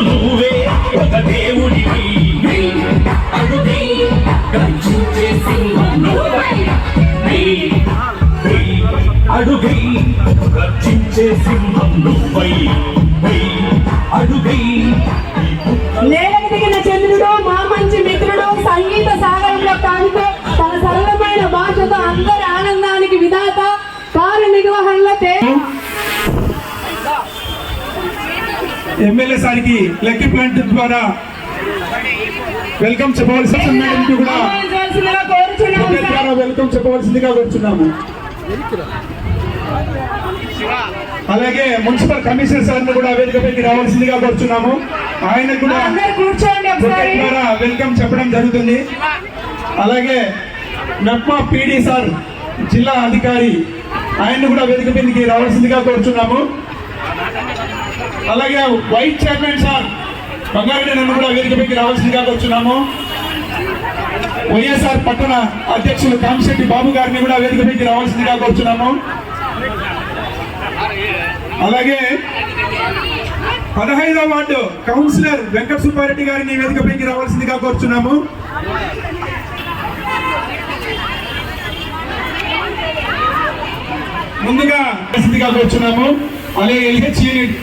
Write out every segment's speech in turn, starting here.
నువ్వే ఒక దేవుడివి. అడుగై గర్జించే సింహం నువ్వై. అడుగై గర్జించే నేలకు దిగిన చంద్రుడు మా మంచి మిత్రుడు సంగీత సాగరంలో కానుకో తన సరళమైన మాట ఎమ్మెల్యే సారికి లక్కీ ప్లాంట్ ద్వారా వెల్కమ్ చెప్పవలసి మేడంకి కూడా సార్. ద్వారా వెల్కమ్ చెప్పవలసిందిగా కోరుచున్నాము. అలాగే మున్సిపల్ కమిషనర్ సార్ని కూడా వేదికపైకి రావాల్సిందిగా కోరుచున్నాము. ఆయన కూడా ద్వారా వెల్కమ్ చెప్పడం జరుగుతుంది. అలాగే నప్మా పీడీ సార్ జిల్లా అధికారి ఆయన్ని కూడా వేదిక మీదకి రావాల్సిందిగా కోరుచున్నాము. అలాగే వైస్ చైర్మన్ సార్ బంగారెడ్డి నన్ను కూడా వేదికపైకి రావాల్సిందిగా వచ్చున్నాము. వైఎస్ఆర్ పట్టణ అధ్యక్షులు కామిశెట్టి బాబు గారిని కూడా వేదికపైకి రావాల్సిందిగా కోరుచున్నాము అలాగే పదహైదవ వార్డు కౌన్సిలర్ వెంకట సుబ్బారెడ్డి గారిని వేదికపైకి రావాల్సిందిగా కోరుచున్నాము ముందుగా రావాల్సిందిగా కోరుచున్నాము అలాగే ఎల్హెచ్ యూనిట్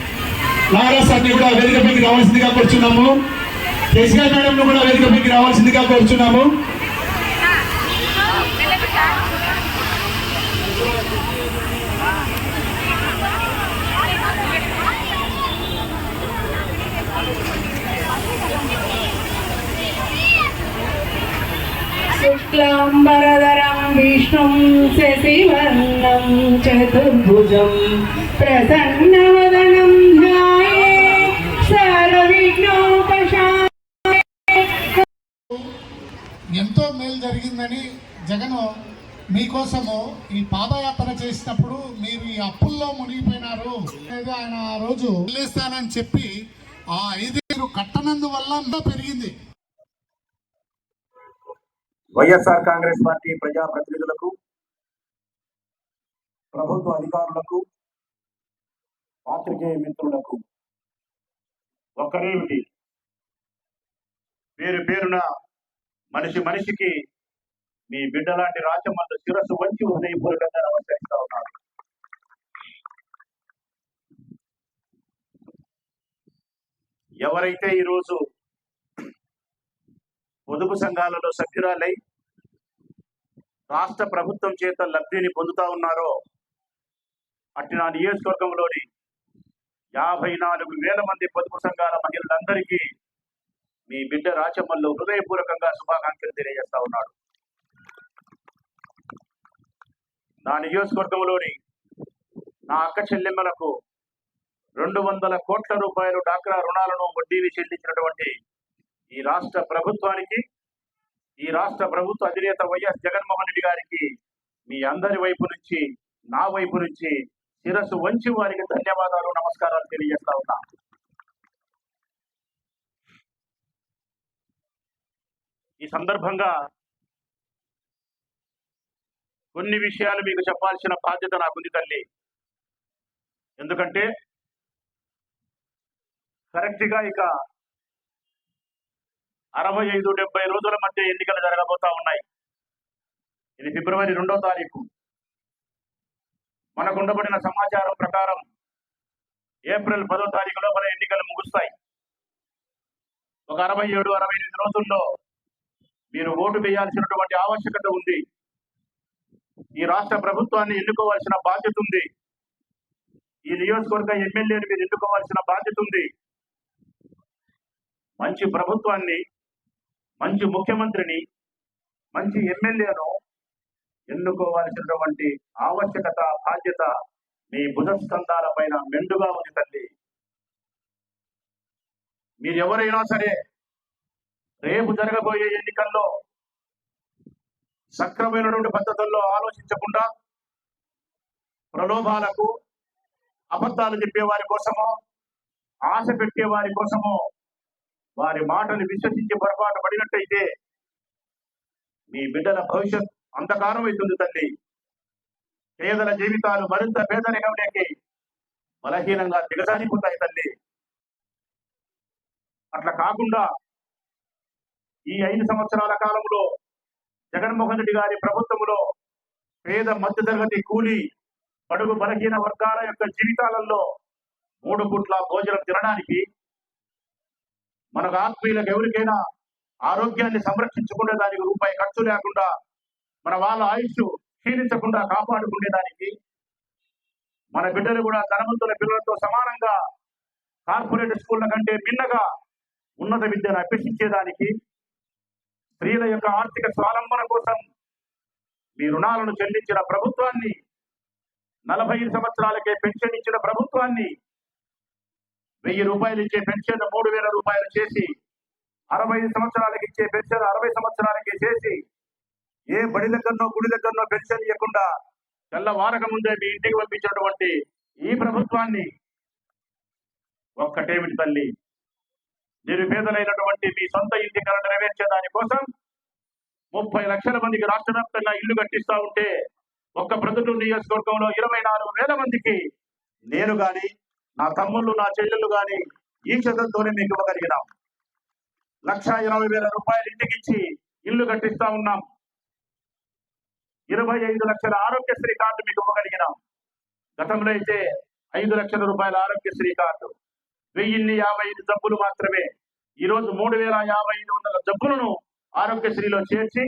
నారా సార్ని కూడా వేదిక పైకి రావాల్సిందిగా కోరుచున్నాము. కేసీఆర్ మేడం కూడా వేదిక పైకి రావాల్సిందిగా కోరుచున్నాము. శుక్లాంబరధరం విష్ణుం శశివర్ణం చతుర్భుజం ప్రసన్నవదనం ఎంతో మేలు జరిగిందని జగన్ మీకోసము ఈ పాదయాత్ర చేసినప్పుడు మీరు ఈ అప్పుల్లో మునిగిపోయినారు అనేది ఆయన ఆ రోజు వదిలేస్తానని చెప్పి ఆ ఐదు కట్టనందువల్ల ఇంకా పెరిగింది. వైఎస్ఆర్ కాంగ్రెస్ పార్టీ ప్రజాప్రతినిధులకు ప్రభుత్వ అధికారులకు పాత్రికేయ మిత్రులకు ఒక్కరేమిటి పేరు పేరున మనిషి మనిషికి మీ బిడ్డలాంటి రాచమల్లు శిరస్సు వంచి హృదయపూర్వకంగా నమస్కరిస్తా ఉన్నారు ఎవరైతే ఈరోజు పొదుపు సంఘాలలో సభ్యురాలై రాష్ట్ర ప్రభుత్వం చేత లబ్ధిని పొందుతా ఉన్నారో అట్టి నా నియోజకవర్గంలోని యాభై నాలుగు వేల మంది పొదుపు సంఘాల మహిళలందరికీ మీ బిడ్డ రాచమ్మల్లో హృదయపూర్వకంగా శుభాకాంక్షలు తెలియజేస్తా ఉన్నాడు. నా నియోజకవర్గంలోని నా అక్క చెల్లెమ్మలకు రెండు వందల కోట్ల రూపాయలు డాక్రా రుణాలను వడ్డీని చెల్లించినటువంటి ఈ రాష్ట్ర ప్రభుత్వానికి ఈ రాష్ట్ర ప్రభుత్వ అధినేత వైఎస్ జగన్మోహన్ రెడ్డి గారికి మీ అందరి వైపు నుంచి నా వైపు నుంచి శిరస్సు వంచి వారికి ధన్యవాదాలు నమస్కారాలు తెలియజేస్తా ఉన్నా. ఈ సందర్భంగా కొన్ని విషయాలు మీకు చెప్పాల్సిన బాధ్యత నాకుంది తల్లి. ఎందుకంటే కరెక్ట్గా ఇక అరవై ఐదు డెబ్బై రోజుల మధ్య ఎన్నికలు జరగబోతా ఉన్నాయి. ఇది ఫిబ్రవరి రెండో తారీఖు. మనకు ఉండబడిన సమాచారం ప్రకారం ఏప్రిల్ పదో తారీఖు లోపల ఎన్నికలు ముగుస్తాయి. ఒక అరవై ఏడు అరవై ఎనిమిది రోజుల్లో మీరు ఓటు వేయాల్సినటువంటి ఆవశ్యకత ఉంది. ఈ రాష్ట్ర ప్రభుత్వాన్ని ఎన్నుకోవాల్సిన బాధ్యత ఉంది. ఈ నియోజకవర్గ ఎమ్మెల్యేని మీరు ఎన్నుకోవాల్సిన బాధ్యత ఉంది. మంచి ప్రభుత్వాన్ని మంచి ముఖ్యమంత్రిని మంచి ఎమ్మెల్యేను ఎన్నుకోవాల్సినటువంటి ఆవశ్యకత బాధ్యత మీ బుధస్కంధాల పైన మెండుగా ఉంది తల్లి. మీరెవరైనా సరే రేపు జరగబోయే ఎన్నికల్లో సక్రమైనటువంటి పద్ధతుల్లో ఆలోచించకుండా ప్రలోభాలకు అబద్ధాలు చెప్పే వారి కోసమో ఆశ పెట్టే వారి కోసమో వారి మాటలు విశ్వసించి పొరపాటు పడినట్టయితే మీ బిడ్డల భవిష్యత్ అంధకారం అవుతుంది తల్లి. పేదల జీవితాలు మరింత పేదరికంలోకి బలహీనంగా దిగజారిపోతాయి తల్లి. అట్లా కాకుండా ఈ ఐదు సంవత్సరాల కాలంలో జగన్మోహన్ రెడ్డి గారి ప్రభుత్వంలో పేద మధ్యతరగతి కూలి బడుగు బలహీన వర్గాల యొక్క జీవితాలలో మూడు పుట్ల భోజనం తినడానికి మనకు ఆత్మీయులకు ఎవరికైనా ఆరోగ్యాన్ని సంరక్షించుకునే దానికి రూపాయి ఖర్చు లేకుండా మన వాళ్ళ ఆయుష్ క్షీణించకుండా కాపాడుకునేదానికి మన బిడ్డలు కూడా ధనవంతుల పిల్లలతో సమానంగా కార్పొరేట్ స్కూళ్ళ కంటే భిన్నగా ఉన్నత విద్యను అభ్యసించేదానికి స్త్రీల యొక్క ఆర్థిక స్వాలంబన కోసం మీ రుణాలను చెల్లించిన ప్రభుత్వాన్ని నలభై ఐదు సంవత్సరాలకే పెన్షన్ ఇచ్చిన ప్రభుత్వాన్ని వెయ్యి రూపాయలు ఇచ్చే పెన్షన్ మూడు వేల రూపాయలు చేసి అరవై ఐదు సంవత్సరాలకి ఇచ్చే పెన్షన్ అరవై సంవత్సరాలకి చేసి ఏ బడి దగ్గరనో గుడి దగ్గరనో పెన్షన్ ఇవ్వకుండా తెల్లవారక ముందే మీ ఇంటికి పంపించినటువంటి ఈ ప్రభుత్వాన్ని ఒక్కటేమిటి తల్లి. నిరుపేదలైనటువంటి మీ సొంత ఇంటి కళ నెరవేర్చే దానికోసం ముప్పై లక్షల మందికి రాష్ట్ర వ్యాప్తంగా ఇల్లు కట్టిస్తా ఉంటే ఒక్క ప్రొద్దుటూరు నియోజకవర్గంలో ఇరవై నాలుగు వేల మందికి నేను గాని నా తమ్ముళ్ళు నా చెల్లెళ్ళు గాని ఈ చదువుతోనే మీకు ఇవ్వగలిగినాం. లక్ష ఇరవై వేల రూపాయలు ఇంటికి ఇచ్చి ఇల్లు కట్టిస్తా ఉన్నాం. ఇరవై ఐదు లక్షల ఆరోగ్యశ్రీ కార్డు మీకు ఇవ్వగలిగినాం. గతంలో అయితే ఐదు లక్షల రూపాయల ఆరోగ్యశ్రీ కార్డు. వెయ్యిన్ని యాభై ఐదు జబ్బులు మాత్రమే. ఈ రోజు మూడు వేల యాభై ఐదు వందల జబ్బులను ఆరోగ్యశ్రీలో చేర్చి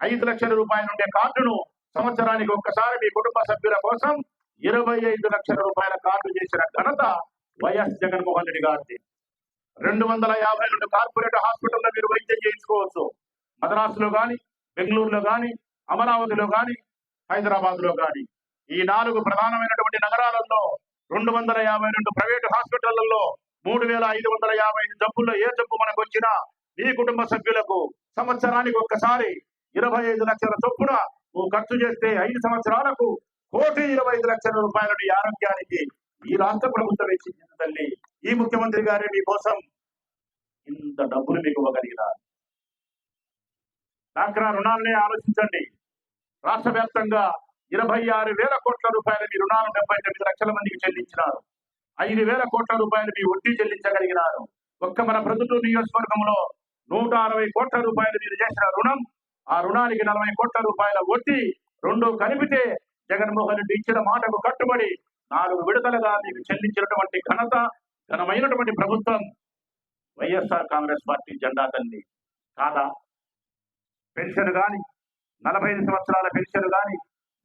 ఐదు లక్షల రూపాయల ఉండే కార్డును సంవత్సరానికి ఒక్కసారి మీ కుటుంబ సభ్యుల కోసం ఇరవై ఐదు లక్షల రూపాయల కార్డు చేసిన ఘనత వైఎస్ జగన్మోహన్ రెడ్డి గారిది. రెండు వందల యాభై రెండు కార్పొరేట్ హాస్పిటల్లో మీరు వైద్యం చేయించుకోవచ్చు. మద్రాసులో గాని బెంగళూరులో కానీ అమరావతిలో కానీ హైదరాబాద్లో గాని ఈ నాలుగు ప్రధానమైనటువంటి నగరాలలో రెండు వందల యాభై రెండు ప్రైవేటు హాస్పిటళ్ళలో మూడు వేల ఐదు వందల యాభై ఐదు జబ్బుల్లో ఏ జబ్బు మనకు వచ్చినా మీ కుటుంబ సభ్యులకు సంవత్సరానికి ఒక్కసారి ఇరవై ఐదు లక్షల చొప్పున నువ్వు ఖర్చు చేస్తే ఐదు సంవత్సరాలకు కోటి ఇరవై ఐదు లక్షల రూపాయలను ఆరోగ్యానికి ఈ రాష్ట్ర ప్రభుత్వం ఇచ్చింది తల్లి. ఈ ముఖ్యమంత్రి గారే మీకోసం ఇంత డబ్బులు మీకు ఇవ్వగలిగినారు డాక్రా రుణాలనే ఆలోచించండి. రాష్ట్ర వ్యాప్తంగా ఇరవై ఆరు వేల కోట్ల రూపాయలు మీ రుణాలు డెబ్బై తొమ్మిది లక్షల మందికి చెల్లించినారు. ఐదు వేల కోట్ల రూపాయలు మీ వడ్డీ చెల్లించగలిగినారు. ఒక్క మన ప్రొద్దుటూరు నియోజకవర్గంలో నూట అరవై కోట్ల రూపాయలు మీరు చేసిన రుణం ఆ రుణానికి నలభై కోట్ల రూపాయల వడ్డీ రెండు కలిపితే జగన్మోహన్ రెడ్డి ఇచ్చిన మాటకు కట్టుబడి నాలుగు విడతలుగా మీకు చెల్లించినటువంటి ఘనత ఘనమైనటువంటి ప్రభుత్వం వైఎస్ఆర్ కాంగ్రెస్ పార్టీ జెండా తల్లి. కాదా? పెన్షన్ గాని నలభై ఐదు సంవత్సరాల పెన్షన్ గాని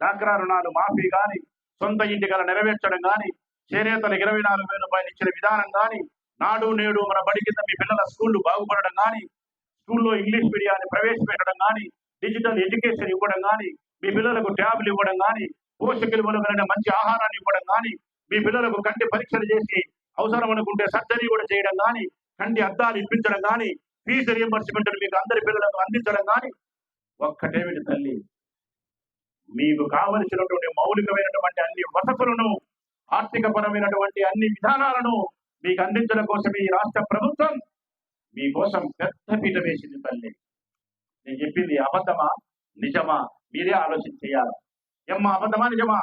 డాక్రా రుణాలు మాఫీ గాని సొంత ఇంటి గల నెరవేర్చడం గాని చేనేతలు ఇరవై నాలుగు వేల రూపాయలు ఇచ్చిన విధానం గాని నాడు నేడు మన బడి కింద మీ పిల్లల స్కూళ్ళు బాగుపడడం గాని స్కూల్లో ఇంగ్లీష్ మీడియాన్ని ప్రవేశపెట్టడం గాని డిజిటల్ ఎడ్యుకేషన్ ఇవ్వడం గాని మీ పిల్లలకు ట్యాబ్లు ఇవ్వడం గాని పోషక విలువలు కలిగిన మంచి ఆహారాన్ని ఇవ్వడం గాని మీ పిల్లలకు కంటి పరీక్షలు చేసి అవసరం అనుకుంటే సర్జరీ కూడా చేయడం గాని కంటి అద్దాలు ఇప్పించడం గాని ఫీజు రియంబర్స్మెంట్ మీకు అందరి పిల్లలకు అందించడం కానీ ఒక్కటేమిటి తల్లి. మీకు కావలసినటువంటి మౌలికమైనటువంటి అన్ని వసతులను ఆర్థిక పరమైనటువంటి అన్ని విధానాలను మీకు అందించడం కోసం ఈ రాష్ట్ర ప్రభుత్వం మీకోసం పెద్ద పీట వేసింది తల్లి. నేను చెప్పింది అబద్ధమా? నిజమా? మీరే ఆలోచన చేయాలి. ఏమ్మా అబద్ధమా నిజమా?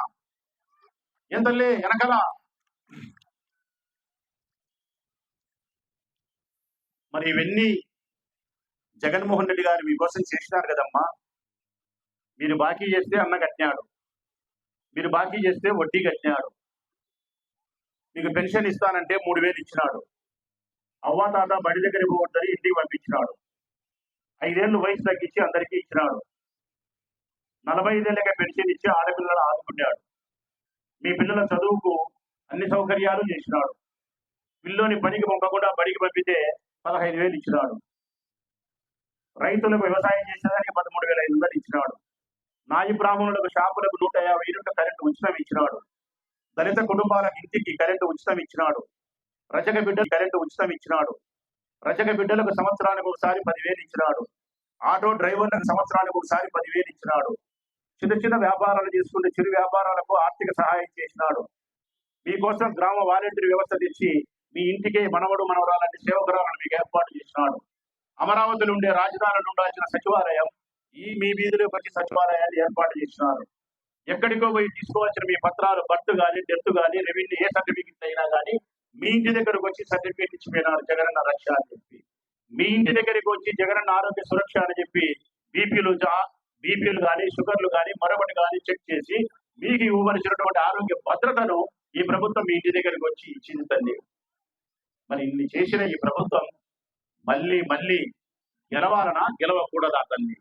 ఏం తల్లి వెనకాల? మరి ఇవన్నీ జగన్మోహన్ రెడ్డి గారు మీకోసం చేసినారు కదమ్మా. మీరు బాకీ చేస్తే అన్న కట్టినాడు. మీరు బాకీ చేస్తే వడ్డీ కట్టినాడు. మీకు పెన్షన్ ఇస్తానంటే మూడు వేలు ఇచ్చినాడు. అవ్వ తాత బడి దగ్గర పోవద్దని ఇంటికి పంపించినాడు. ఐదేళ్ళు వయసు తగ్గించి అందరికీ ఇచ్చినాడు. నలభై ఐదేళ్ళకి పెన్షన్ ఇచ్చి ఆడపిల్లలు ఆదుకున్నాడు. మీ పిల్లల చదువుకు అన్ని సౌకర్యాలు చేసినాడు. పిల్లోని పనికి పంపకుండా బడికి పంపితే పదహైదు వేలు ఇచ్చినాడు. రైతులకు వ్యవసాయం చేసేదానికి పదమూడు వేల ఐదు వందలు ఇచ్చినాడు. నాయి బ్రాహ్మణులకు షాపులకు నూట యాభై యూనిట్ల కరెంటు ఉచితం ఇచ్చినాడు. దళిత కుటుంబాలకు ఇంటికి కరెంటు ఉచితం ఇచ్చినాడు. రజక బిడ్డలు కరెంటు ఉచితం ఇచ్చినాడు. రజక బిడ్డలకు సంవత్సరానికి ఒకసారి పదివేలు ఇచ్చినాడు. ఆటో డ్రైవర్లకు సంవత్సరానికి ఒకసారి పదివేలు ఇచ్చినాడు. చిన్న చిన్న వ్యాపారాలు చేసుకునే చిరు వ్యాపారాలకు ఆర్థిక సహాయం చేసినాడు. మీకోసం గ్రామ వాలంటీర్ వ్యవస్థ తెచ్చి మీ ఇంటికే మనవడు మనవరాలంటే సేవకురాలను మీకు ఏర్పాటు చేసినాడు. అమరావతిలో ఉండే రాజధానులు ఉండాల్సిన సచివాలయం ఈ మీ వీధిలో వచ్చి సచివాలయాన్ని ఏర్పాటు చేసినారు. ఎక్కడికో పోయి తీసుకోవాల్సిన మీ పత్రాలు బర్త్ కానీ డెత్ కానీ రెవెన్యూ ఏ సర్టిఫికెట్ అయినా కానీ మీ ఇంటి దగ్గరకు వచ్చి సర్టిఫికేట్ ఇచ్చిపోయినారు జగనన్న రక్ష అని చెప్పి. మీ ఇంటి దగ్గరికి వచ్చి జగనన్న ఆరోగ్య సురక్ష అని చెప్పి బీపీలు బీపీలు కానీ షుగర్లు కానీ మరొకటి కానీ చెక్ చేసి మీకు ఇవ్వవలసినటువంటి ఆరోగ్య భద్రతను ఈ ప్రభుత్వం మీ ఇంటి దగ్గరికి వచ్చి ఇచ్చింది తల్లి. మరి ఇన్ని చేసిన ఈ ప్రభుత్వం మళ్ళీ మళ్ళీ గెలవాలనా? గెలవకూడదా తల్లి?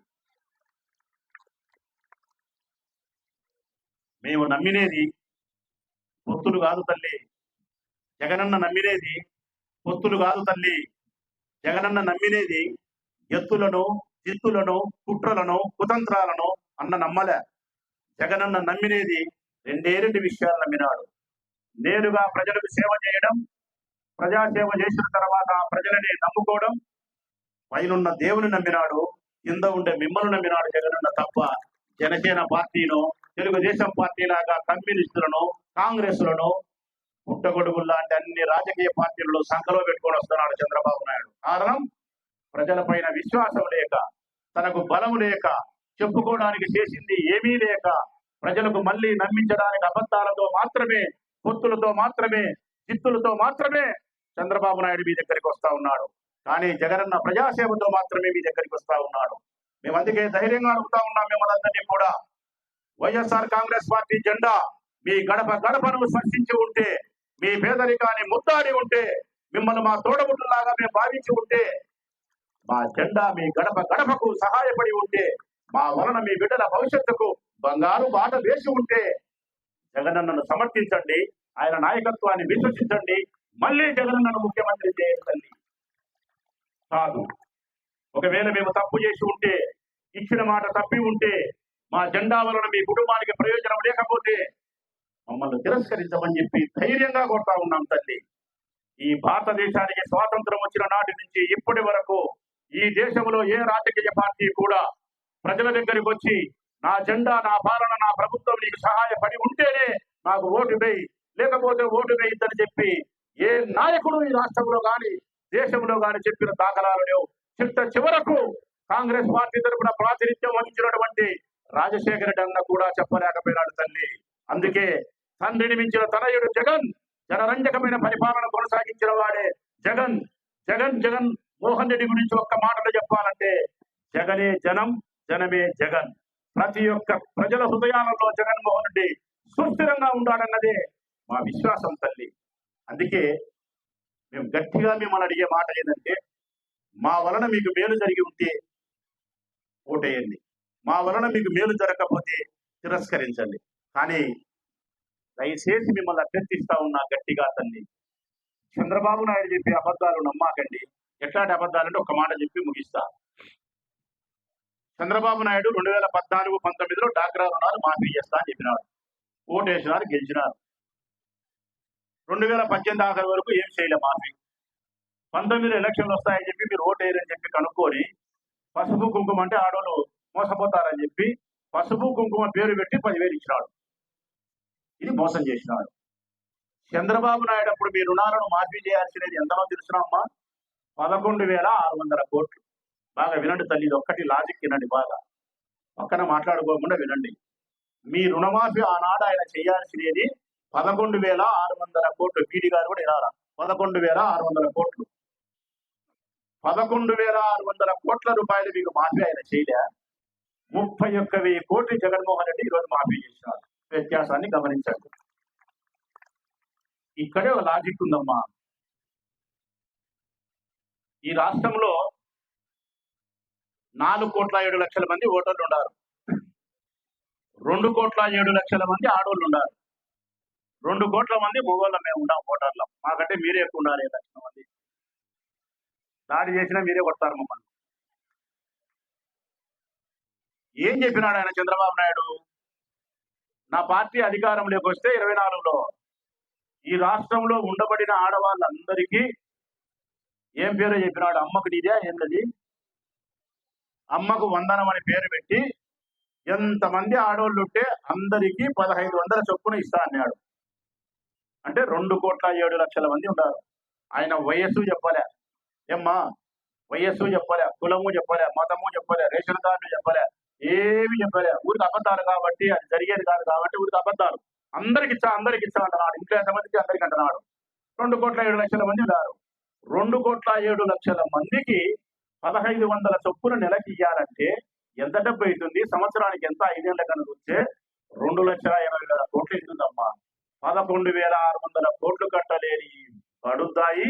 మేము నమ్మినేది పొత్తులు కాదు తల్లి. జగనన్న నమ్మినేది పొత్తులు కాదు తల్లి. జగనన్న నమ్మినేది ఎత్తులను జిత్తులను కుట్రలను కుతంత్రాలను అన్న నమ్మలే. జగనన్న నమ్మినేది రెండే రెండు విషయాలు నమ్మినాడు. నేరుగా ప్రజలకు సేవ చేయడం ప్రజాసేవ చేసిన తర్వాత ఆ ప్రజలని నమ్ముకోవడం పైనున్న దేవుని నమ్మినాడు కింద ఉండే మిమ్మల్ని నమ్మినాడు జగనన్న తప్ప జనసేన పార్టీను తెలుగుదేశం పార్టీ లాగా కమ్యూనిస్టులను కాంగ్రెస్లను పుట్టగొడుగులు లాంటి అన్ని రాజకీయ పార్టీలను సంఖలో పెట్టుకొని వస్తున్నాడు చంద్రబాబు నాయుడు. కారణం ప్రజలపైన విశ్వాసం లేక తనకు బలం లేక చెప్పుకోవడానికి చేసింది ఏమీ లేక ప్రజలకు మళ్ళీ నమ్మించడానికి అబద్ధాలతో మాత్రమే పొత్తులతో మాత్రమే చిత్తులతో మాత్రమే చంద్రబాబు నాయుడు మీ దగ్గరికి వస్తా ఉన్నాడు. కానీ జగనన్న ప్రజాసేవతో మాత్రమే మీ దగ్గరికి వస్తా ఉన్నాడు. మేము అందుకే ధైర్యంగా అడుగుతా ఉన్నాం మిమ్మల్ని కూడా. వైఎస్ఆర్ కాంగ్రెస్ పార్టీ జెండా మీ గడప గడపను స్పర్శించి ఉంటే మీ పేదరికాన్ని ముద్దాడి ఉంటే మిమ్మల్ని మా తోడబుట్టులాగా మేము భావించి ఉంటే మా జెండా మీ గడప గడపకు సహాయపడి ఉంటే మా వలన మీ బిడ్డల భవిష్యత్తుకు బంగారు బాట వేసి ఉంటే జగనన్నను సమర్థించండి ఆయన నాయకత్వాన్ని విశ్వసించండి మళ్ళీ జగనన్నను ముఖ్యమంత్రి చేయండి కాదు. ఒకవేళ మేము తప్పు చేసి ఉంటే ఇచ్చిన మాట తప్పి ఉంటే మా జెండా వలన మీ కుటుంబానికి ప్రయోజనం లేకపోతే మమ్మల్ని తిరస్కరించమని చెప్పి ధైర్యంగా కొడతా ఉన్నాం తల్లి. ఈ భారతదేశానికి స్వాతంత్రం వచ్చిన నాటి నుంచి ఇప్పటి వరకు ఈ దేశంలో ఏ రాజకీయ పార్టీ కూడా ప్రజల దగ్గరికి వచ్చి నా జెండా నా పాలన నా ప్రభుత్వం నీకు సహాయపడి ఉంటేనే నాకు ఓటు వేయి లేకపోతే ఓటు వేయిద్దని చెప్పి ఏ నాయకుడు ఈ రాష్ట్రంలో గాని దేశంలో గాని చెప్పిన దాఖలాలు లేవు. చిట్ట చివరకు కాంగ్రెస్ పార్టీ తరఫున ప్రాతినిధ్యం వహించినటువంటి రాజశేఖర రెడ్డి అన్న కూడా చెప్పలేకపోయినాడు తల్లి. అందుకే తండ్రిని మించిన తనయుడు జగన్ జనరంజకమైన పరిపాలన కొనసాగించిన వాడే జగన్. జగన్ జగన్ మోహన్ రెడ్డి గురించి ఒక్క మాటలో చెప్పాలంటే జగనే జనం జనమే జగన్. ప్రతి ఒక్క ప్రజల హృదయాలలో జగన్మోహన్ రెడ్డి సుస్థిరంగా ఉండాలన్నదే మా విశ్వాసం తల్లి. అందుకే మేము గట్టిగా మిమ్మల్ని అడిగే మాట ఏంటంటే మా వలన మీకు మేలు జరిగి ఉంటే ఓటేయండి. మా వలన మీకు మేలు జరగకపోతే తిరస్కరించండి. కానీ దయచేసి మిమ్మల్ని అభ్యర్థిస్తా ఉన్నా గట్టిగా తల్లి చంద్రబాబు నాయుడు చెప్పే అబద్ధాలు నమ్మాకండి. ఎట్లాంటి అబద్ధాలంటే ఒక మాట చెప్పి ముగిస్తా. చంద్రబాబు నాయుడు రెండు వేల పద్నాలుగు పంతొమ్మిదిలో డాక్రా రుణాలు మాఫీ చేస్తా అని చెప్పినారు ఓటేసినారు గెలిచినారు. రెండు వేల పద్దెనిమిది ఆఖరి వరకు ఏం చేయలే మాఫీ. పంతొమ్మిది ఎలక్షన్లు వస్తాయని చెప్పి మీరు ఓటేయరని చెప్పి కనుక్కొని పసుపు కుంకుమ అంటే ఆడవాళ్ళు మోసపోతారని చెప్పి పసుపు కుంకుమ పేరు పెట్టి పదివేలు ఇచ్చినాడు. ఇది మోసం చేసినాడు. చంద్రబాబు నాయుడు అప్పుడు మీ రుణాలను మాఫీ చేయాల్సినది ఎంతనో తెలుసునమ్మా పదకొండు వేల ఆరు వందల కోట్లు. బాగా వినండి తల్లి ఇది ఒక్కటి లాజిక్ వినండి బాగా. పక్కన మాట్లాడుకోకుండా వినండి. మీ రుణమాఫీ ఆనాడు ఆయన చేయాల్సినది పదకొండు వేల ఆరు వందల కోట్లు. పీడి గారు కూడా ఇలా పదకొండు వేల ఆరు వందల కోట్లు. పదకొండు వేల ఆరు వందల కోట్ల రూపాయలు మీకు మాఫీ ఆయన చేయలే. ముప్పై ఒక్క వెయ్యి కోట్లు జగన్మోహన్ రెడ్డి ఈరోజు మాఫీ చేశారు. వ్యత్యాసాన్ని గమనించండి. ఇక్కడే ఒక లాజిక్ ఉందమ్మా. ఈ రాష్ట్రంలో నాలుగు కోట్ల ఏడు లక్షల మంది ఓటర్లు ఉన్నారు. రెండు కోట్ల ఏడు లక్షల మంది ఆడవాళ్ళు ఉన్నారు. రెండు కోట్ల మంది మగవాళ్ళ మేము ఉన్నాం ఓటర్లు. మాకంటే మీరే ఎక్కువ ఉన్నారు ఏడు లక్షల మంది. దాడి చేసినా మీరే కొడతారు మమ్మల్ని. ఏం చెప్పినాడు ఆయన చంద్రబాబు నాయుడు? నా పార్టీ అధికారంలోకి వస్తే ఇరవై నాలుగులో ఈ రాష్ట్రంలో ఉండబడిన ఆడవాళ్ళందరికీ ఏం పేరు చెప్పినాడు? అమ్మకు నీదే? ఏంటది అమ్మకు వందనం అని పేరు పెట్టి ఎంతమంది ఆడవాళ్ళు ఉంటే అందరికీ పదహైదు వందల చొప్పున ఇస్తా అన్నాడు. అంటే రెండు కోట్ల ఏడు లక్షల మంది ఉన్నారు. ఆయన వయస్సు చెప్పలే? ఏమ్మా? వయస్సు చెప్పలే? కులము చెప్పలే? మతము చెప్పలే? రేషన్ కార్డు చెప్పలే? ఏమి చెప్పలే? ఊరికి అబద్ధాలు కాబట్టి అది జరిగేది కాదు కాబట్టి ఊరికి అబద్ధాలు. అందరికి ఇచ్చా అందరికి ఇచ్చా అంటున్నాడు. ఇంట్లో ఎంతమందికి అందరికి అంటున్నాడు. రెండు కోట్ల ఏడు లక్షల మంది ఉన్నారు. రెండు కోట్ల ఏడు లక్షల మందికి పదహైదు వందల చొప్పున నెలకి ఇయ్యాలంటే ఎంత డబ్బు అవుతుంది? సంవత్సరానికి ఎంత ఐదేళ్ళ కనుక వచ్చే రెండు లక్షల ఎనభై వేల కోట్లు అవుతుందమ్మా. పదకొండు వేల ఆరు వందల కోట్లు కట్టలేని పడుద్దాయి.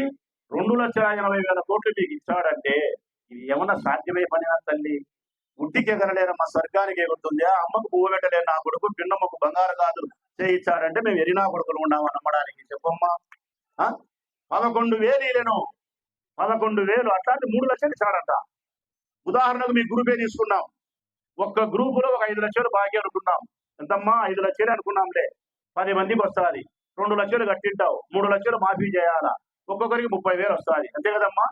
రెండు లక్షల ఎనభై వేల కోట్లు మీకు ఇచ్చాడంటే ఇది ఏమన్నా సాధ్యమే పనినా తల్లి? గుడ్డికి ఎగరలేనమ్మా స్వర్గానికి ఎగురుతుందా. అమ్మకు పువ్వు పెట్టలేని నా కొడుకు పిన్నమ్మకు బంగారు కాదు చేయించాడంటే మేము ఎరినా కొడుకులు ఉన్నామని నమ్మడానికి చెప్పమ్మా. ఆ? పదకొండు వేలు ఇలేను పదకొండు వేలు అట్లాంటి మూడు లక్షలు ఇచ్చాడంట. ఉదాహరణకు మీ గ్రూపే తీసుకున్నాం. ఒక్క గ్రూపులో ఒక ఐదు లక్షలు బాకీ అనుకున్నాం. ఎంతమ్మా? ఐదు లక్షలు అనుకున్నాంలే. పది మందికి వస్తుంది. రెండు లక్షలు కట్టింటావు. మూడు లక్షలు మాఫీ చేయాలా? ఒక్కొక్కరికి ముప్పై వేలు వస్తుంది. అంతే కదమ్మా?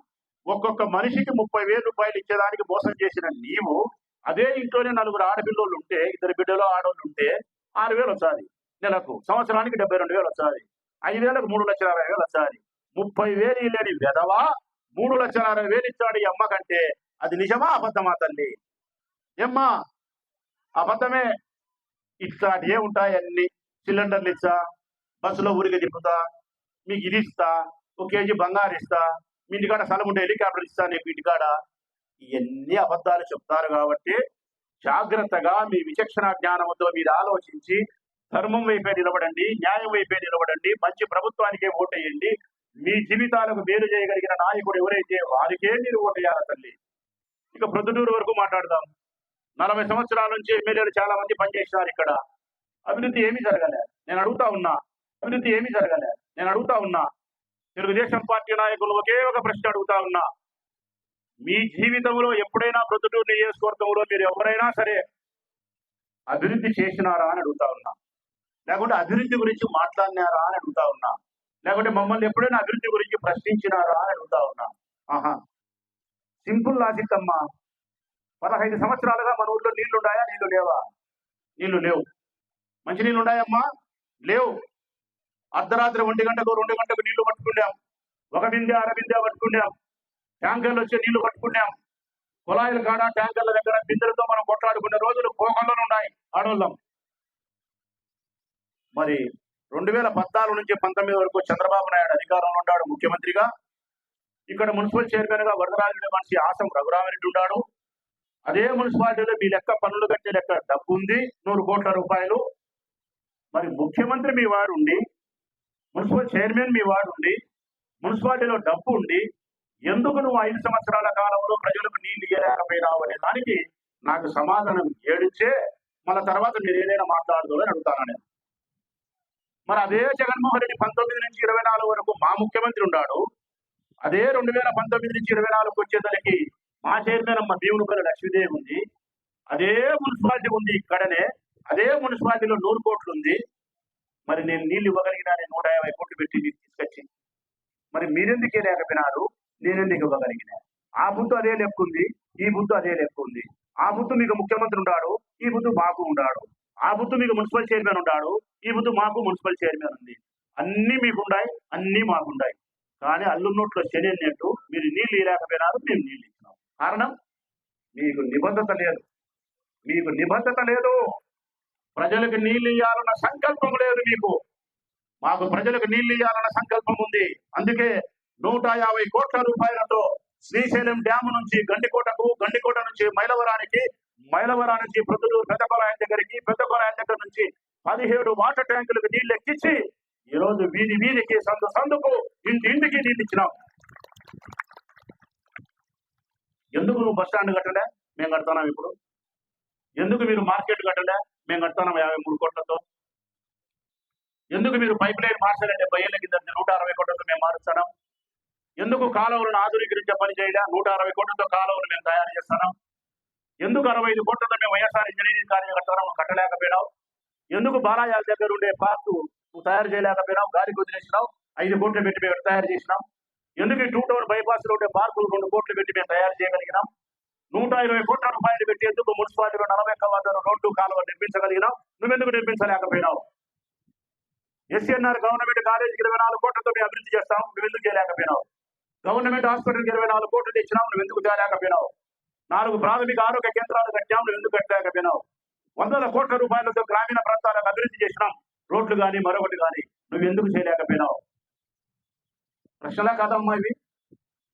ఒక్కొక్క మనిషికి ముప్పై వేలు రూపాయలు ఇచ్చేదానికి మోసం చేసిన నీవు అదే ఇంట్లోనే నలుగురు ఆడపిల్లలు ఉంటే ఇద్దరు బిడ్డలు ఆడవాళ్ళు ఉంటే ఆరు వేలు వస్తుంది నెలకు. సంవత్సరానికి డెబ్బై రెండు వేలు వస్తుంది. ఐదు వేలకు మూడు లక్షల అరవై వేలు వస్తుంది. ముప్పై వేలు లేని వెధవా? మూడు లక్షల అరవై వేలు ఇచ్చాడు ఈ అమ్మ కంటే. అది నిజమా అబద్ధమా తల్లి? ఏమ్మా? అబద్ధమే. ఇట్లాంటి ఏ ఉంటాయి అన్ని సిలిండర్లు ఇచ్చా బస్సులో ఊరికే తిప్పుతా మీకు ఇది ఇస్తా ఒక కేజీ బంగారు ఇస్తా మీ ఇంటికాడ స్థలం ఉంటే హెలికాప్టర్ ఇస్తా నీకు ఇంటికాడ ఇవన్నీ అబద్ధాలు చెప్తారు కాబట్టి జాగ్రత్తగా మీ విచక్షణ జ్ఞానంతో మీరు ఆలోచించి ధర్మం వైపే నిలబడండి న్యాయం వైపే నిలబడండి మంచి ప్రభుత్వానికే ఓటేయండి మీ జీవితాలకు మేలు చేయగలిగిన నాయకుడు ఎవరైతే వారికే మీరు ఓటేయాలి తల్లి? ఇక ప్రొద్దుటూరు వరకు మాట్లాడదాం. నలభై సంవత్సరాల నుంచి ఎమ్మెల్యేలు చాలా మంది పనిచేసినారు ఇక్కడ. అభివృద్ధి ఏమీ జరగలే. నేను అడుగుతా ఉన్నా. అభివృద్ధి ఏమీ జరగలే. నేను అడుగుతా ఉన్నా. తెలుగుదేశం పార్టీ నాయకులు ఒకే ఒక ప్రశ్న అడుగుతా ఉన్నా. మీ జీవితంలో ఎప్పుడైనా ప్రొద్దుటూరు నియోజకవర్గంలో మీరు ఎవరైనా సరే అభివృద్ధి చేసినారా అని అడుగుతా ఉన్నా. లేకుంటే అభివృద్ధి గురించి మాట్లాడినారా అని అడుగుతా ఉన్నా. లేకుంటే మమ్మల్ని ఎప్పుడైనా అభివృద్ధి గురించి ప్రశ్నించినారా అని అడుగుతా ఉన్నా. ఆహా. సింపుల్ లాజిక్ అమ్మా. పదహైదు సంవత్సరాలుగా మన ఊర్లో నీళ్ళు ఉన్నాయా నీళ్ళు లేవా? నీళ్ళు లేవు. మంచినీళ్ళు ఉన్నాయమ్మా లేవు. అర్ధరాత్రి ఒంటి గంటకు రెండు గంటకు నీళ్ళు పట్టుకున్నాం. ఒక బిందె అర బిందె పట్టుకున్నాం. ట్యాంకర్లు వచ్చి నీళ్ళు పట్టుకున్నాం. కుళాయిల కాడ ట్యాంకర్ల దగ్గర బిందెలతో మనం కొట్లాడుకునే రోజులు పోకల్లో ఉన్నాయి. ఆడోళ్ళం. మరి రెండు వేల పద్నాలుగు నుంచి పంతొమ్మిది వరకు చంద్రబాబు నాయుడు అధికారంలో ఉన్నాడు ముఖ్యమంత్రిగా. ఇక్కడ మున్సిపల్ చైర్మన్గా వరదరాజుడి మనిషి ఆసం రఘురామరెడ్డి ఉన్నాడు. అదే మున్సిపాలిటీలో మీ లెక్క పనులు కట్టే లెక్క డబ్బు ఉంది. నూరు కోట్ల రూపాయలు. మరి ముఖ్యమంత్రి మీ వారు ఉండి మున్సిపల్ చైర్మన్ మీ వారు ఉండి మున్సిపాలిటీలో డబ్బు ఉండి ఎందుకు నువ్వు ఐదు సంవత్సరాల కాలంలో ప్రజలకు నీళ్ళు ఇవ్వలేకపోయినావు అనే దానికి నాకు సమాధానం ఏడిచ్చే మన తర్వాత మీరు ఏదైనా మాట్లాడదు అని అడుగుతాను నేను. మరి అదే జగన్మోహన్ రెడ్డి పంతొమ్మిది నుంచి ఇరవై నాలుగు వరకు మా ముఖ్యమంత్రి ఉన్నాడు. అదే రెండు వేల పంతొమ్మిది నుంచి ఇరవై నాలుగు వచ్చేసరికి మా చైర్మన్ అమ్మ భీమునిపల్లి లక్ష్మీదేవి ఉంది. అదే మున్సిపాలిటీ ఉంది ఇక్కడనే. అదే మున్సిపాలిటీలో నూరు కోట్లు ఉంది. మరి నేను నీళ్ళు ఇవ్వగలిగినా నేను నూట యాభై కోట్లు పెట్టి నీకు తీసుకొచ్చి మరి మీరెందుకే లేకపోయినారు? నేనెందుకు ఇవ్వగలిగినా? ఆ బుద్ధు అదే లెక్కుంది ఈ బుద్ధు అదే లెక్కుంది ఆ బుద్ధు మీకు ముఖ్యమంత్రి ఉన్నాడు. ఈ బుద్ధు మాకు ఉన్నాడు. ఆ బుద్ధు మీకు మున్సిపల్ చైర్మన్ ఉన్నాడు. ఈ బుద్ధు మాకు మున్సిపల్ చైర్మన్ ఉంది. అన్నీ మీకుండాయి అన్నీ మాకుండాయి. కానీ అల్లున్నోట్లో శని అన్నట్టు మీరు నీళ్ళు ఇవ్వలేకపోయినారు మేము నీళ్ళు ఇచ్చినాం. కారణం మీకు నిబద్ధత లేదు. మీకు నిబద్ధత లేదు. ప్రజలకు నీళ్ళు ఇవ్వాలన్న సంకల్పం లేదు మీకు. మాకు ప్రజలకు నీళ్ళు ఇవ్వాలన్న సంకల్పం ఉంది. అందుకే నూట యాభై కోట్ల రూపాయలతో శ్రీశైలం డ్యాము నుంచి గండికోటకు గండికోట నుంచి మైలవరానికి మైలవరా నుంచి ప్రొద్దుటూరు పెద్దకొలాయం దగ్గరికి పెద్దకొలాయం దగ్గర నుంచి పదిహేడు వాటర్ ట్యాంకులకు నీళ్ళు ఎక్కించి ఈ రోజు వీధి వీధికి సందు సందుకు ఇంటి ఇంటికి నీళ్ళు ఇచ్చినాం. ఎందుకు నువ్వు బస్ స్టాండ్ కట్టలే? మేము కడతాం ఇప్పుడు. ఎందుకు మీరు మార్కెట్ కట్టలే? మేము కడతాం యాభై మూడు కోట్లతో. ఎందుకు మీరు పైప్ లైన్ మార్చాలంటే డెబ్బై ఏళ్ళ కింద నూట అరవై కోట్లతో మేము మారుస్తున్నాం. ఎందుకు కాలువలను ఆధునీకరించే పని చేయలే నూట అరవై కోట్లతో కాలువలు మేము తయారు చేస్తున్నాం. ఎందుకు అరవై ఐదు కోట్లతో మేము వైఎస్ఆర్ ఇంజనీరింగ్ కార్యం కట్టడం కట్టలేకపోయినావు? ఎందుకు బాలాయాల దగ్గర ఉండే పార్కు నువ్వు తయారు చేయలేకపోయినావు? గాలికి వదిలేసినావు? ఐదు కోట్లు పెట్టి మేము తయారు చేసినాం. ఎందుకు ఈ టూ టౌన్ బైపాస్లో ఉండే పార్కులు రెండు కోట్లు పెట్టి మేము తయారు చేయగలిగినాం? నూట ఇరవై కోట్ల రూపాయలు పెట్టి ఎందుకు మున్సిపాలిటీలో నలభై ఒక్క రోడ్డు కాలువ నిర్మించగలిగినావు నువ్వెందుకు నిర్మించలేకపోయినావు? ఎస్ఎన్ఆర్ గవర్నమెంట్ కాలేజీకి ఇరవై నాలుగు కోట్లతో మేము అభివృద్ధి చేస్తాం. నువ్వు ఎందుకు చేయలేకపోయినావు? గవర్నమెంట్ హాస్పిటల్కి ఇరవై నాలుగు కోట్లు తెచ్చినావు నువ్వు ఎందుకు చేయలేకపోయినావు? నాలుగు ప్రాథమిక ఆరోగ్య కేంద్రాలు కట్టాం. నువ్వు ఎందుకు కట్టలేకపోయినావు? వందల కోట్ల రూపాయలతో గ్రామీణ ప్రాంతాలకు అభివృద్ధి చేసినాం. రోడ్లు కానీ మరొకటి కానీ నువ్వు ఎందుకు చేయలేకపోయినావు? ప్రశ్నలా కాదమ్మా ఇవి.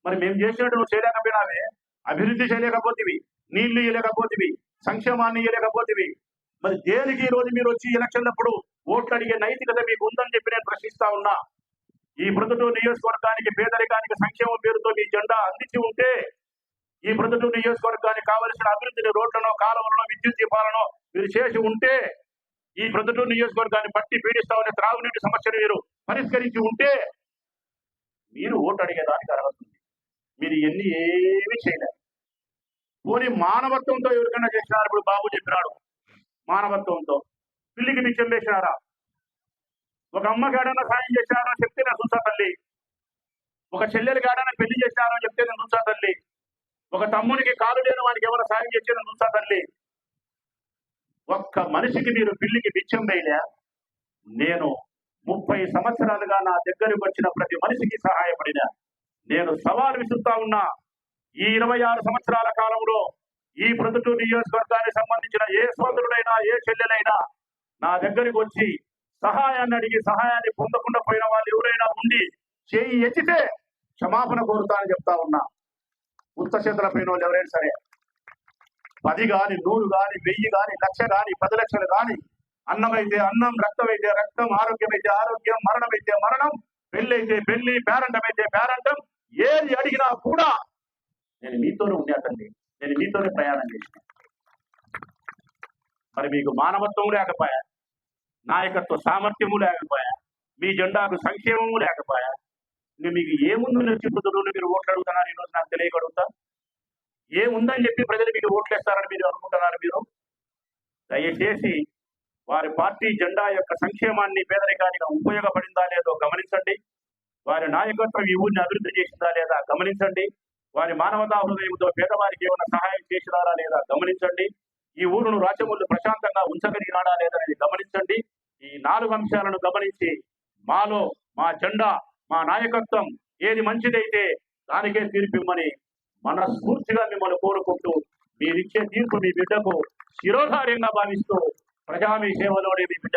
మరి మేము చేసినట్టు నువ్వు చేయలేకపోయినావే. అభివృద్ధి చేయలేకపోతేవి నీళ్ళు ఇవ్వలేకపోతేవి సంక్షేమాన్ని ఇవ్వలేకపోతేవి మరి దేనికి ఈ రోజు మీరు వచ్చి ఎలక్షన్లప్పుడు ఓట్లు అడిగే నైతికత మీకు ఉందని చెప్పి నేను ప్రశ్నిస్తా ఉన్నా? ఈ ప్రొద్దుటూరు నియోజకవర్గానికి పేదరికానికి సంక్షేమం పేరుతో మీ జెండా అందించి ఉంటే ఈ ప్రొద్దుటూరు నియోజకవర్గానికి కావలసిన అభివృద్ధిని రోడ్లను కాలువలను విద్యుత్ దీపాలను మీరు చేసి ఉంటే ఈ ప్రొద్దుటూరు నియోజకవర్గాన్ని బట్టి పీడిస్తా ఉన్న త్రాగునీటి సమస్యను మీరు పరిష్కరించి ఉంటే మీరు ఓటు అడిగేదానికి అర్హత ఉంది. మీరు ఎన్ని ఏమీ చేయలేరు. పోనీ మానవత్వంతో ఎవరికైనా చేసినారు? ఇప్పుడు బాబు చెప్పినాడు. మానవత్వంతో. పిల్లికి బిచ్చం చేసినారా ఒక అమ్మకి ఏడైనా సాయం చేసినారో? చెప్తే నేను చూసా తల్లి. ఒక చెల్లెలకి ఏడైనా పెళ్ళి చేసినారో చెప్తే నేను చూసా తల్లి. ఒక తమ్మునికి కాలు లేని వాడికి ఎవరైనా సాయం చేస్తే నేను చూసా తల్లి? ఒక్క మనిషికి మీరు పిల్లికి బిచ్చం వేయలే. నేను ముప్పై సంవత్సరాలుగా నా దగ్గరకు వచ్చిన ప్రతి మనిషికి సహాయపడిన. నేను సవాలు విసురుతా ఉన్నా. ఈ ఇరవై ఆరు సంవత్సరాల కాలంలో ఈ ప్రొద్దుటూరు నియోజకవర్గానికి సంబంధించిన ఏ సోదరుడైనా ఏ చెల్లెలైనా నా దగ్గరికి వచ్చి సహాయాన్ని అడిగి సహాయాన్ని పొందకుండా పోయిన వాళ్ళు ఎవరైనా ఉండి చేయి ఎత్తితే క్షమాపణ కోరుతానని చెప్తా ఉన్నా. ఉత్త చేతుల పోయిన వాళ్ళు ఎవరైనా సరే పది కానీ నూరు కాని వెయ్యి కాని లక్ష గాని పది లక్షలు కాని అన్నమైతే అన్నం రక్తమైతే రక్తం ఆరోగ్యమైతే ఆరోగ్యం మరణమైతే మరణం పెళ్ళైతే అయితే పెళ్ళి పేరంటమైతే పేరంటం ఏది అడిగినా కూడా నేను మీతోనే ఉండేటండి నేను మీతోనే ప్రయాణం చేసిన. మరి మీకు మానవత్వం లేకపోయా? నాయకత్వ సామర్థ్యము లేకపోయా? మీ జెండాకు సంక్షేమము లేకపోయా? ఇంక మీకు ఏముంది వచ్చి పొద్దున మీరు ఓట్లు అడుగుతున్నారు? ఈరోజు నాకు తెలియగలుగుతా ఏముందని చెప్పి ప్రజలు మీకు ఓట్లు వేస్తారని మీరు అనుకుంటున్నారు మీరు? దయచేసి వారి పార్టీ జెండా యొక్క సంక్షేమాన్ని పేదరికానికి ఉపయోగపడిందా లేదో గమనించండి. వారి నాయకత్వం ఈ ఊరిని అభివృద్ధి చేసిందా లేదా గమనించండి. వారి మానవతా హృదయంతో పేదవారికి ఏమైనా సహాయం చేసినారా లేదా గమనించండి. ఈ ఊరును రాజమూలు ప్రశాంతంగా ఉంచగలిగినాడా లేదా అనేది గమనించండి. ఈ నాలుగు అంశాలను గమనించి మాలో మా జెండా మా నాయకత్వం ఏది మంచిదైతే దానికే తీర్పిమ్మని మనస్ఫూర్తిగా మిమ్మల్ని కోరుకుంటూ మీరిచ్చే తీర్పు మీ బిడ్డకు శిరోధార్యంగా భావిస్తూ ప్రజా మీ సేవలోనే మీ బిడ్డ